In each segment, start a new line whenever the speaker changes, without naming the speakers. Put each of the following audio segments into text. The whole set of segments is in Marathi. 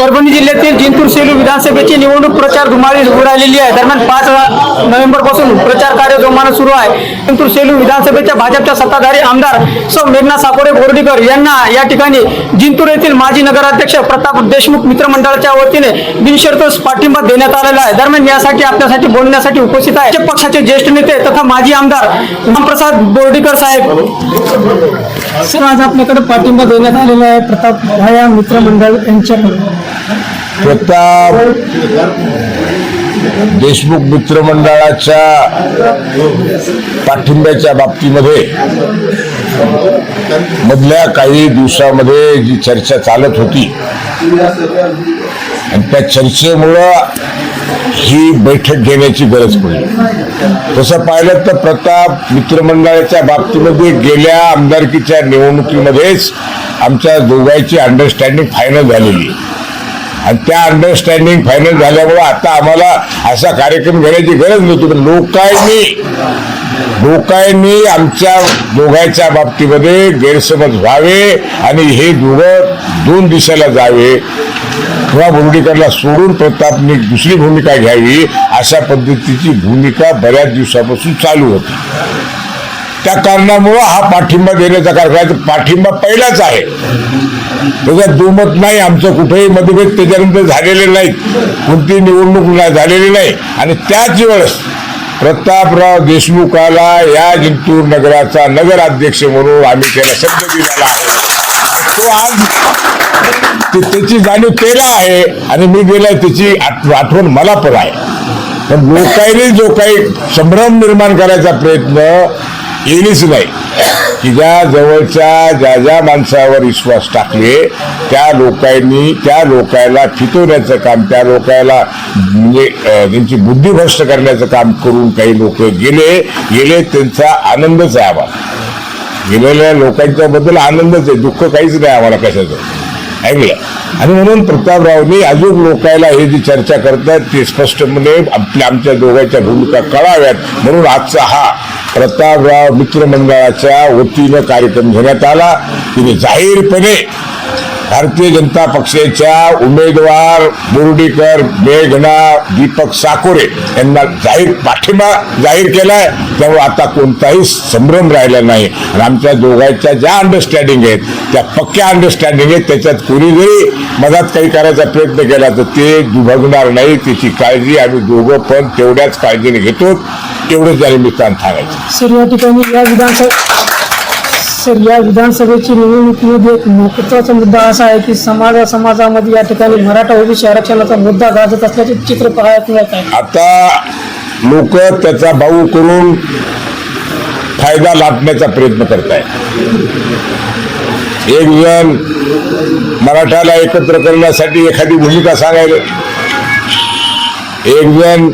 परभणी जिल्ह्यातील जिंतूर सेलू विधानसभेची निवडणूक प्रचार धुमाळी उडालेली आहे. दरम्यान पाच नोव्हेंबरपासून प्रचार कार्य जोमानं सुरू आहे. जिंतूर सेलू विधानसभेच्या भाजपच्या सत्ताधारी आमदार सौ मेघना साकोरे बोर्डीकर यांना या ठिकाणी जिंतूर येथील माजी नगराध्यक्ष प्रताप देशमुख मित्रमंडळाच्या वतीने बिनशर्त पाठिंबा देण्यात आलेला आहे. दरम्यान यासाठी आपल्यासाठी बोलण्यासाठी उपस्थित आहे. पक्षाचे ज्येष्ठ नेते तथा माजी आमदार रामप्रसाद बोर्डीकर साहेब. सर आज आपल्याकडे पाठिंबा देण्यात आलेला आहे. प्रताप भाया मित्रमंडळ यांच्याकडे
प्रताप देशमुख मित्रमंडळाच्या पाठिंब्याच्या बाबतीमध्ये मधल्या काही दिवसामध्ये जी चर्चा चालत होती आणि त्या चर्चेमुळं ही बैठक घेण्याची गरज पडली. तसं पाहिलं तर प्रताप मित्रमंडळाच्या बाबतीमध्ये गेल्या आमदारकीच्या निवडणुकीमध्येच आमच्या दोघांची अंडरस्टँडिंग फायनल झालेली. आहे आणि त्या अंडरस्टँडिंग फायनल झाल्यामुळे आता आम्हाला असा कार्यक्रम घेण्याची गरज नव्हती पण लोकांनी लोकांनी आमच्या दोघांच्या बाबतीमध्ये गैरसमज व्हावे आणि हे दोघं दोन दिशेला जावे. किंवा बोर्डीकरला सोडून प्रतापने दुसरी भूमिका घ्यावी अशा पद्धतीची भूमिका बऱ्याच दिवसापासून चालू होती. त्या कारणामुळं हा पाठिंबा देण्याचा कार्यक्रम पाठिंबा पहिलाच आहे. त्याच्यात दुमत नाही आमचं कुठेही मतभेद त्याच्यानंतर झालेले नाहीत. कोणती निवडणूक नाही झालेली नाही. आणि त्याच वेळेस प्रतापराव देशमुखाला या जिंतूर नगराचा नगराध्यक्ष म्हणून आम्ही त्याला शब्द दिलेला आहे. तो आज त्याची जाणीव त्याला आहे आणि मी गेलाय त्याची आठ- आठवण मला पण आहे. पण लोकांनी जो काही संभ्रम निर्माण करायचा प्रयत्न येणीच नाही. की ज्या जवळच्या ज्या ज्या माणसावर विश्वास टाकले त्या लोकांनी त्या लोकायला फितवण्याचं काम त्या लोकायला म्हणजे त्यांची बुद्धिभ्रष्ट करण्याचं काम करून काही लोक गेले गेले त्यांचा आनंदच आहे आम्हाला. गेलेल्या लोकांच्या बद्दल आनंदच आहे दुःख काहीच नाही आम्हाला कशाचं. ऐकलं? आणि म्हणून प्रतापरावनी अजून लोकायला हे जी चर्चा करतात ते स्पष्टपणे आपल्या आमच्या दोघांच्या भूमिका कळाव्यात. म्हणून आजचा हा प्रतापराव मित्रमंडळाच्या वतीनं कार्यक्रम घेण्यात आला. तिने जाहीरपणे भारतीय जनता पक्षाच्या उमेदवार बोर्डीकर मेघना दीपक साकोरे यांना जाहीर पाठिंबा जाहीर केलाय. त्यामुळे आता कोणताही संभ्रम राहिला नाही. आणि आमच्या दोघांच्या ज्या अंडरस्टँडिंग आहेत त्या पक्क्या अंडरस्टँडिंग आहेत त्याच्यात कोणी जरी मधात काही करायचा प्रयत्न केला तर ते दुभगणार नाही. त्याची काळजी आम्ही दोघं पण तेवढ्याच काळजीने घेतो. तेवढंच या निमित्तानं सांगायचं
सर या ठिकाणी या विधानसभा सर या विधानसभेची निवडणुकीमध्ये एक महत्त्वाचा मुद्दा असा आहे की समाज समाजामध्ये या ठिकाणी मराठा ओबीसी आरक्षणाचा मुद्दा गाजत असल्याचे चित्र पाहण्यात मिळत आहे.
आता लोक त्याचा भाऊ करून फायदा लाटण्याचा प्रयत्न करत एक जण मराठाला एकत्र करण्यासाठी एखादी भूमिका सांगायला एक जण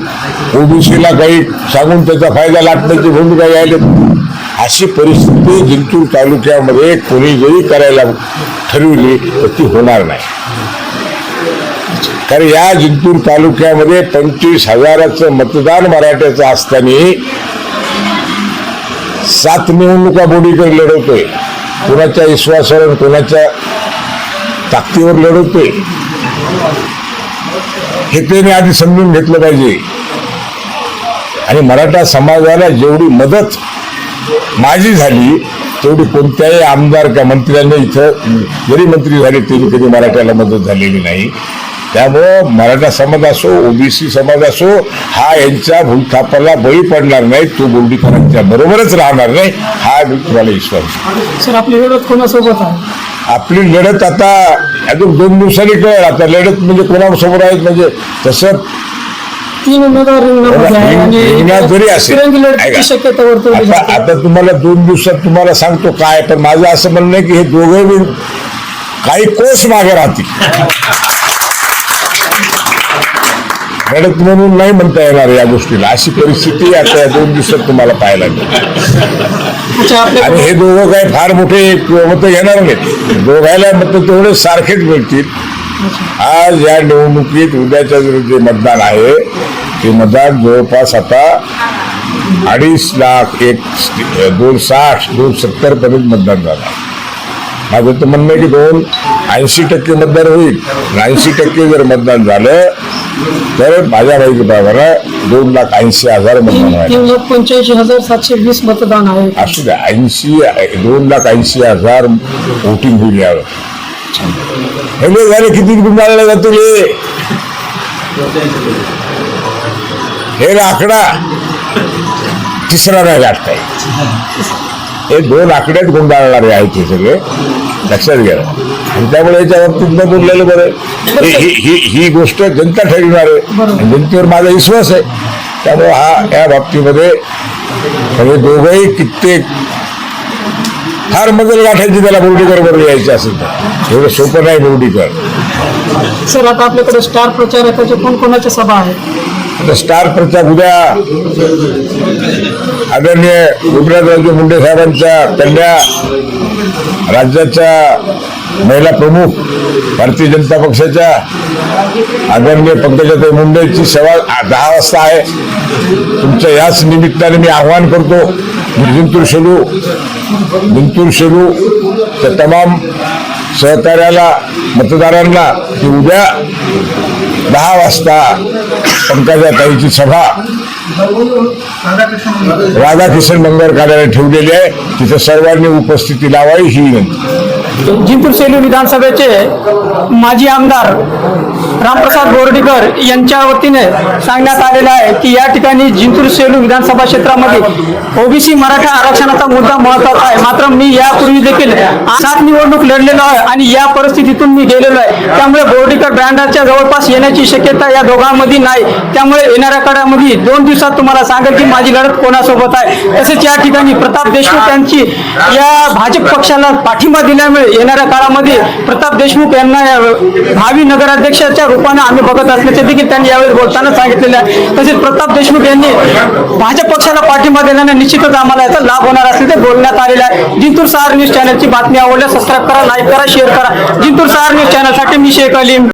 ओबीसीला काही सांगून त्याचा फायदा लाटण्याची भूमिका घ्यायला अशी परिस्थिती जिंतूर तालुक्यामध्ये कोणी जरी करायला ठरवली तर ती होणार नाही. कारण या जिंतूर तालुक्यामध्ये पंचवीस हजाराचं मतदान मराठ्याचं असताना सात निवडणुका बोडीकडे लढवतोय. कोणाच्या विश्वासावर कोणाच्या ताकदीवर लढवतोय. हे त्याने आधी समजून घेतलं पाहिजे. आणि मराठा समाजाला जेवढी मदत माझी झाली तेवढी कोणत्याही आमदार किंवा मंत्र्यांनी इथं जरी मंत्री झाले तरी कधी मराठ्याला मदत झालेली नाही त्यामुळं मराठा समाज असो ओबीसी समाज असो हा यांच्या भूलथापाला बळी पडणार नाही तो बोलडीकरांच्या बरोबरच राहणार नाही हा मी तुम्हाला विश्वास.
सर आपली लढत कोणासोबत आहे
आपली लढत आता अजून दोन दिवसांनी कळेल आता लढत म्हणजे कोणासमोर आहेत म्हणजे तसं
तीन उमेदवार
रिंगणात जरी असेल.
शक्यता वर्तवली
आता तुम्हाला दोन दिवसात तुम्हाला सांगतो काय पण माझं असं म्हणणं आहे की हे दोघे काही कोस मागे राहतील. लढत म्हणून नाही म्हणता येणार या गोष्टीला. अशी परिस्थिती आता या दोन दिवसात तुम्हाला पाहायला आणि हे दोघं काही फार मोठे मत घेणार नाहीत. दोघायला मत तेवढे सारखेच मिळतील. आज या निवडणुकीत उद्याच्या जे मतदान आहे ते मतदान जवळपास आता अडीच लाख एक दोन साठ दोन सत्तर पर्यंत मतदान झालं. माझं तर म्हणणं आहे की दोन ऐंशी टक्के मतदान होईल. ऐंशी टक्के जर मतदान झालं तर माझ्या माहिती प्रमाणे दोन लाख ऐंशी हजार मतदान
लाख पंच्याऐंशी हजार सातशे वीस मतदान आहे.
असू द्या ऐंशी दोन लाख ऐंशी हजार वोटिंग होईल यावर हे लय झाले किती गुंडाळले जातो रे हे आकडा तिसरा नाही गाठताय हे दोन आकड्यात गुंडाळणारे आहेत हे सगळे. लक्षात घ्या. आणि त्यामुळे याच्या बाबतीत न बोललेलं बरं ही ही- ही ही गोष्ट जनता ठरविणार. आहे जनतेवर माझा विश्वास आहे. त्यामुळे हा या बाबतीमध्ये म्हणजे दोघंही कित्येक फार मजल गाठायची त्याला बोर्डीकर बरोबर यायचं असेल तर. एवढं सोपं नाही बोर्डीकर.
सर आता आपल्याकडे स्टार प्रचारकाचे कोणकोणाच्या सभा आहेत?
स्टार प्रचार उद्या आदरणीय गोपीनाथरावजी मुंडे साहेबांच्या कन्या राज्याच्या महिला प्रमुख भारतीय जनता पक्षाच्या आदरणीय पंकजाताई मुंडेची सभा दहा वाजता आहे. तुमच्या याच निमित्ताने मी आव्हान करतो जिंतूर शेलू गुंतूर शेलू त्या तमाम सहकार्याला मतदारांना की उद्या दहा वाजता पंकजाताईची सभा राधाकिशन मंगळ कार्यालय ठेवलेली आहे. तिथे सर्वांनी उपस्थिती लावावी ही विनंती.
जिंतूर सेलू विधानसभेचे माजी आमदार रामप्रसाद बोर्डीकर यांच्या वतीने सांगण्यात आलेलं आहे की या ठिकाणी जिंतूर सेलू विधानसभा क्षेत्रामध्ये ओबीसी मराठा आरक्षणाचा मुद्दा महत्त्वाचा आहे. मात्र मी यापूर्वी देखील सात निवडणूक लढलेलो आहे आणि या परिस्थितीतून मी गेलेलो आहे. त्यामुळे बोर्डीकर ब्रँडाच्या जवळपास येण्याची शक्यता या दोघांमध्ये नाही. त्यामुळे येणाऱ्या काळामध्ये दोन दिवसात तुम्हाला सांगेल की माझी लढत कोणासोबत आहे. तसेच या ठिकाणी प्रताप देशमुख यांची या भाजप पक्षाला पाठिंबा दिल्यामुळे येणाऱ्या काळामध्ये प्रताप देशमुख यांना भावी नगराध्यक्षाच्या रूपाने आम्ही बघत असल्याचे देखील त्यांनी यावेळी बोलताना सांगितलेले आहे. तसेच प्रताप देशमुख यांनी भाजप पक्षाला पाठिंबा दिल्याने निश्चितच आम्हाला याचा लाभ होणार असल्याचे बोलण्यात आलेले आहे. जिंतूर सहार न्यूज चॅनलची बातमी आवडल्यास सबस्क्राईब करा लाईक करा शेअर करा. जिंतूर सहार न्यूज चॅनलसाठी मी शेख अलीम.